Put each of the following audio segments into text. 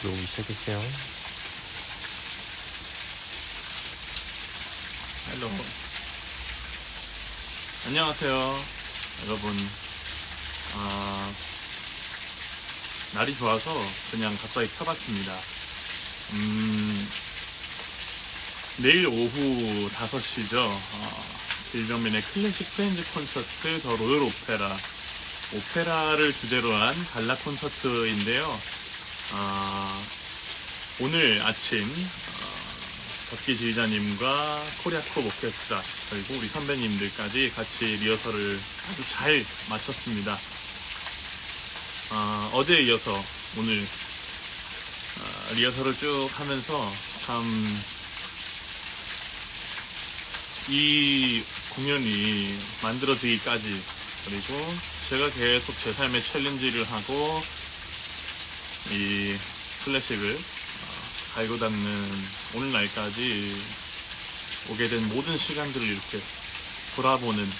들어오기 시작했어요. 헬로. 안녕하세요, 여러분. 아, 날이 좋아서 그냥 갑자기 켜봤습니다. 음, 내일 오후 5시죠. 어, 빌병민의 클래식 프렌즈 콘서트 더 로열 오페라. 오페라를 주제로 한 갈라 콘서트인데요. 아, 오늘 아침 어, 덕기 지휘자님과 코리아코 오케스트라 그리고 우리 선배님들까지 같이 리허설을 아주 잘 마쳤습니다. 아, 어제에 이어서 오늘 아, 리허설을 쭉 하면서 참 이 공연이 만들어지기까지 그리고 제가 계속 제 삶의 챌린지를 하고 이 클래식을 어, 갈고 닦는 오늘날까지 오게 된 모든 시간들을 이렇게 돌아보는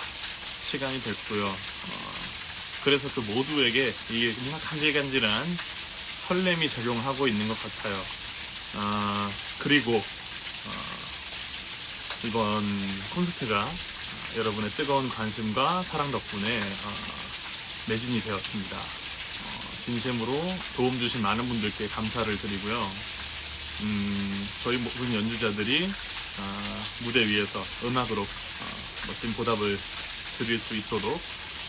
시간이 됐고요. 어, 그래서 그 모두에게 이게 그냥 간질간질한 설렘이 작용하고 있는 것 같아요. 아, 그리고 어, 이번 콘서트가 어, 여러분의 뜨거운 관심과 사랑 덕분에 어, 매진이 되었습니다. 어, 진심으로 도움 주신 많은 분들께 감사를 드리고요. 음, 저희 모든 연주자들이 아, 무대 위에서 음악으로 어, 멋진 보답을 드릴 수 있도록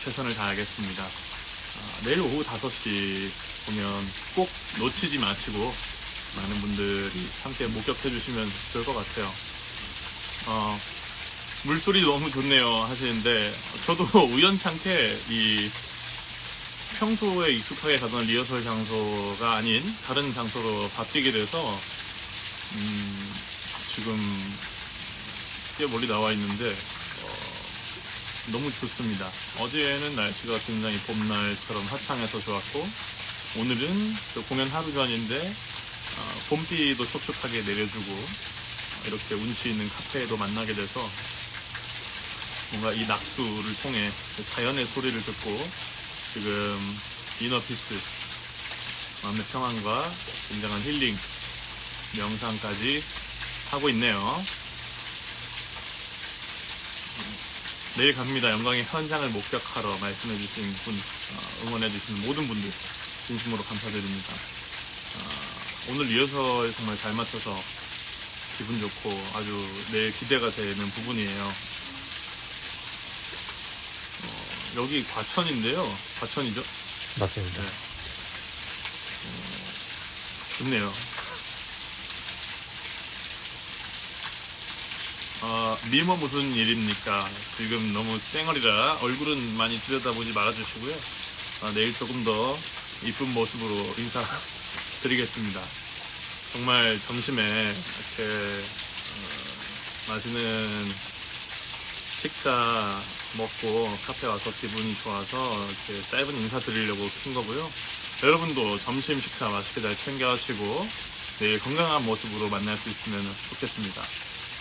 최선을 다하겠습니다. 아, 내일 오후 5시 보면 꼭 놓치지 마시고 많은 분들이 함께 목격해 주시면 좋을 것 같아요. 어, 물소리 너무 좋네요 하시는데 저도 우연찮게 이 평소에 익숙하게 가던 리허설 장소가 아닌 다른 장소로 바뀌게 돼서 음, 지금 꽤 멀리 나와 있는데 어, 너무 좋습니다. 어제는 날씨가 굉장히 봄날처럼 화창해서 좋았고 오늘은 또 공연 하루 전인데 어, 봄비도 촉촉하게 내려주고 어, 이렇게 운치 있는 카페에도 만나게 돼서 뭔가 이 낙수를 통해 그 자연의 소리를 듣고 지금 이너피스 마음의 평안과 굉장한 힐링 명상까지 하고 있네요. 내일 갑니다. 영광의 현장을 목격하러 말씀해주신 분, 어, 응원해주신 모든 분들 진심으로 감사드립니다. 어, 오늘 리허설 정말 잘 맞춰서 기분 좋고 아주 내일 기대가 되는 부분이에요. 어, 여기 과천인데요. 과천이죠? 맞습니다. 네. 좋네요. 아, 미모 무슨 일입니까? 지금 너무 쌩얼이라 얼굴은 많이 들여다보지 말아주시고요. 아, 내일 조금 더 이쁜 모습으로 인사드리겠습니다. 정말 점심에 이렇게 어, 맛있는 식사 먹고 카페 와서 기분이 좋아서 이렇게 짧은 인사 드리려고 킨 거고요. 여러분도 점심 식사 맛있게 잘 챙겨 하시고 내일 건강한 모습으로 만날 수 있으면 좋겠습니다.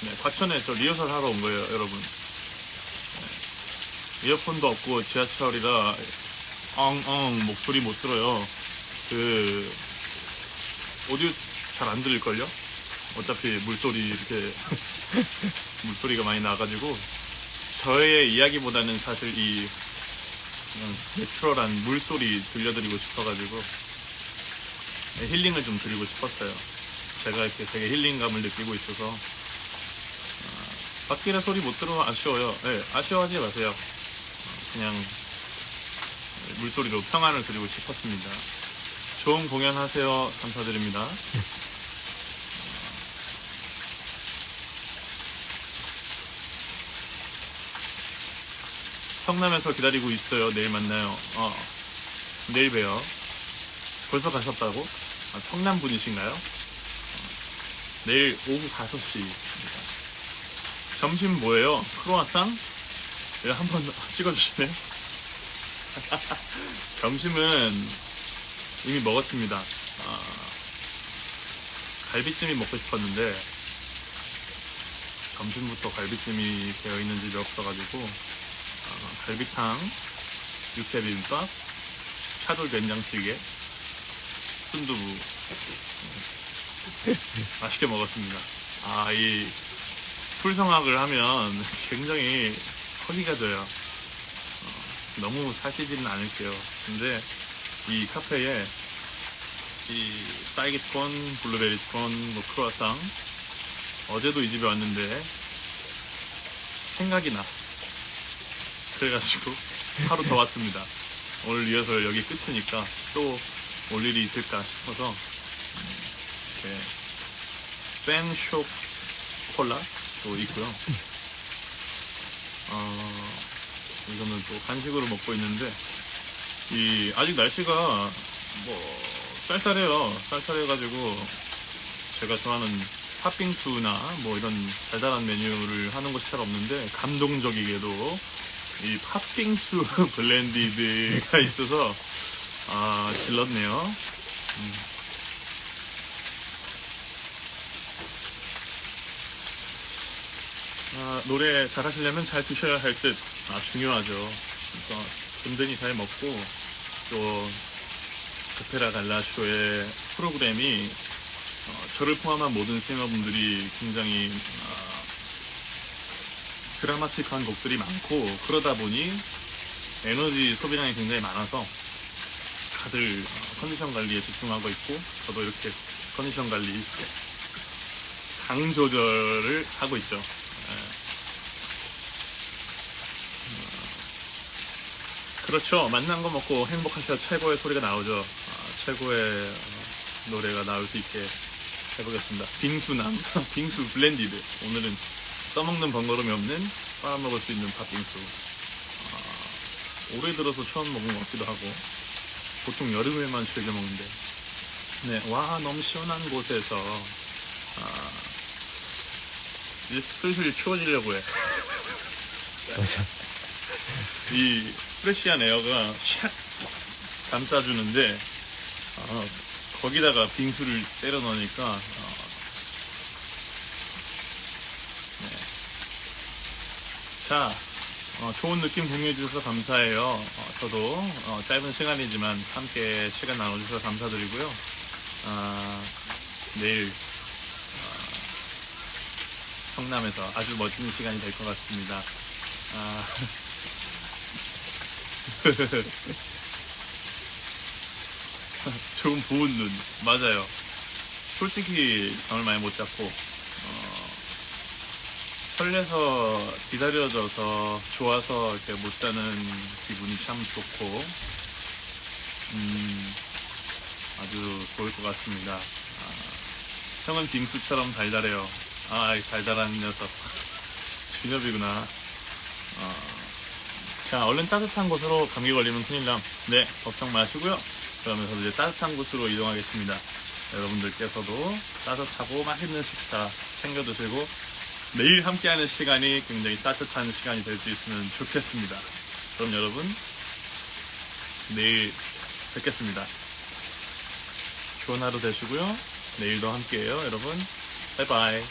네, 과천에 저 리허설 하러 온 거예요, 여러분. 네, 이어폰도 없고 지하철이라 엉엉 목소리 못 들어요. 그 오디오 잘 안 들릴걸요? 어차피 물소리 이렇게 물소리가 많이 나가지고 저의 이야기보다는 사실 이 그냥 내추럴한 물소리 들려드리고 싶어가지고 네, 힐링을 좀 드리고 싶었어요. 제가 이렇게 되게 힐링감을 느끼고 있어서 밖이라 소리 못 들으면 아쉬워요. 네, 아쉬워하지 마세요. 어, 그냥 물소리로 평안을 드리고 싶었습니다. 좋은 공연 하세요. 감사드립니다. 성남에서 기다리고 있어요. 내일 만나요. 어, 내일 봬요. 벌써 가셨다고? 아, 성남 분이신가요? 어, 내일 오후 5시입니다. 점심 뭐예요? 크로아상? 이거 한번 찍어주시네. 점심은 이미 먹었습니다. 아, 갈비찜이 먹고 싶었는데 점심부터 갈비찜이 되어 있는 집이 없어가지고 아, 갈비탕, 육회 비빔밥, 차돌 된장찌개, 순두부 맛있게 먹었습니다. 아, 이 풀성악을 하면 굉장히 허기가 져요. 어, 너무 사시지는 않을게요. 근데 이 카페에 이 딸기 스콘, 블루베리 스콘, 뭐 크루아상 어제도 이 집에 왔는데 생각이 나. 그래가지고 하루 더 왔습니다. 오늘 리허설 여기 끝이니까 또 올 일이 있을까 싶어서 음, 이렇게 팬쇼 콜라도 있고요. 어, 이거는 또 간식으로 먹고 있는데 이 아직 날씨가 뭐 쌀쌀해요. 쌀쌀해가지고 제가 좋아하는 팥빙수나 뭐 이런 달달한 메뉴를 하는 곳이 잘 없는데 감동적이게도 이 팥빙수 블렌디드가 있어서 아 질렀네요. 음. 아, 노래 잘 하시려면 잘 드셔야 할 듯. 아, 중요하죠. 그러니까 든든히 잘 먹고 또 오페라 갈라쇼의 프로그램이 어, 저를 포함한 모든 싱어분들이 굉장히 어, 드라마틱한 곡들이 많고 그러다 보니 에너지 소비량이 굉장히 많아서 다들 어, 컨디션 관리에 집중하고 있고 저도 이렇게 컨디션 관리 당 조절을 하고 있죠. 예. 어, 그렇죠. 맛난 거 먹고 행복하셔야 최고의 소리가 나오죠. 아, 최고의 어, 노래가 나올 수 있게 해보겠습니다. 빙수남, 빙수 블렌디드. 오늘은 써먹는 번거로움이 없는 빨아먹을 수 있는 팥빙수. 아, 올해 들어서 처음 먹은 것 같기도 하고 보통 여름에만 즐겨 먹는데 네, 와 너무 시원한 곳에서 아, 이제 슬슬 추워지려고 해. 맞아. 이 프레시한 에어가 샥 감싸주는데 어, 거기다가 빙수를 때려 넣으니까 어, 네. 자 어, 좋은 느낌 공유해 주셔서 감사해요. 어, 저도 어, 짧은 시간이지만 함께 시간 나눠주셔서 감사드리고요. 아, 내일 어, 성남에서 아주 멋진 시간이 될 것 같습니다. 아, 좋은 부은 눈 맞아요. 솔직히 잠을 많이 못 잤고 어, 설레서 기다려져서 좋아서 이렇게 못 자는 기분이 참 좋고 음, 아주 좋을 것 같습니다. 아, 형은 빙수처럼 달달해요. 아, 이 달달한 녀석. 준엽이구나. 어, 자, 얼른 따뜻한 곳으로 감기 걸리면 큰일 남. 네, 걱정 마시고요. 그러면서 이제 따뜻한 곳으로 이동하겠습니다. 여러분들께서도 따뜻하고 맛있는 식사 챙겨 드시고 내일 함께하는 시간이 굉장히 따뜻한 시간이 될 수 있으면 좋겠습니다. 그럼 여러분 내일 뵙겠습니다. 좋은 하루 되시고요. 내일도 함께해요, 여러분. 바이바이.